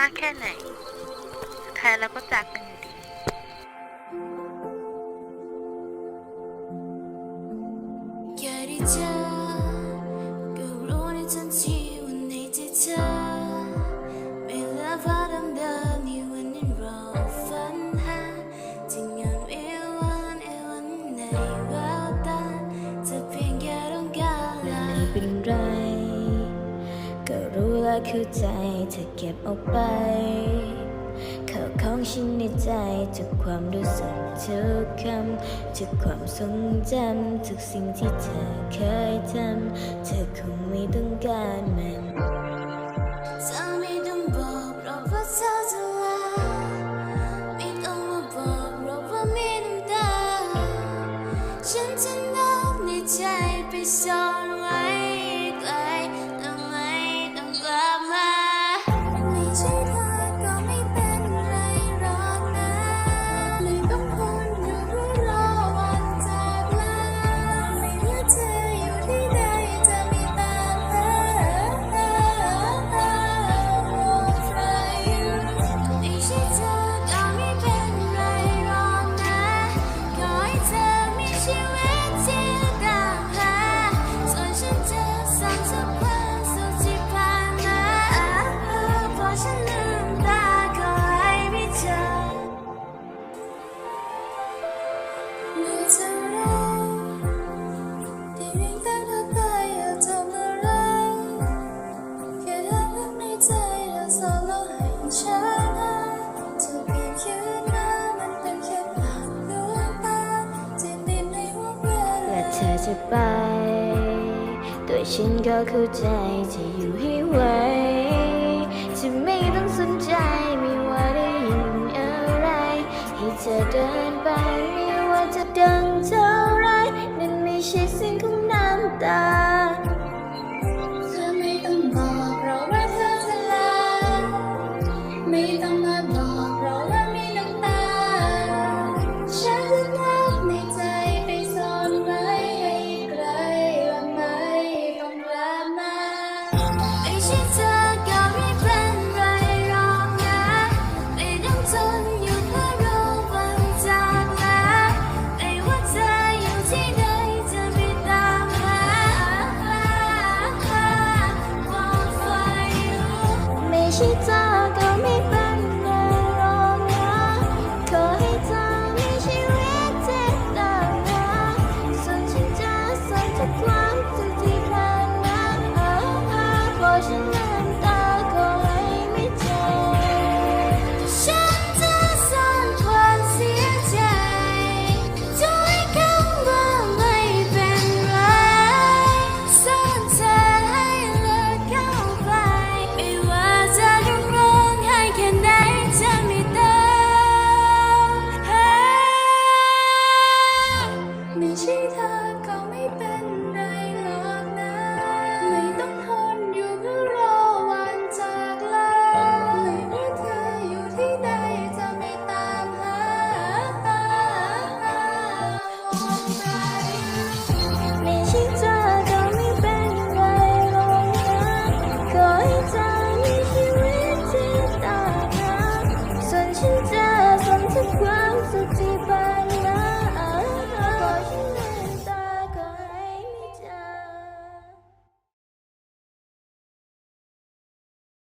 มากแค่ไหนสุดทยเราก็จากกัน ว่าคือใจเธอเก็บเอาไปเข้าของฉันในใจทุกความรู้สึกทุกคำทุกความทรงจำทุกสิ่งที่เธอเคยทำเธอคงไม่ต้องการมัน ไป ตัวฉันก็เข้าใจจะอยู่ให้ไว 洗澡 ไม่ใช่เธก็ไม่เป็น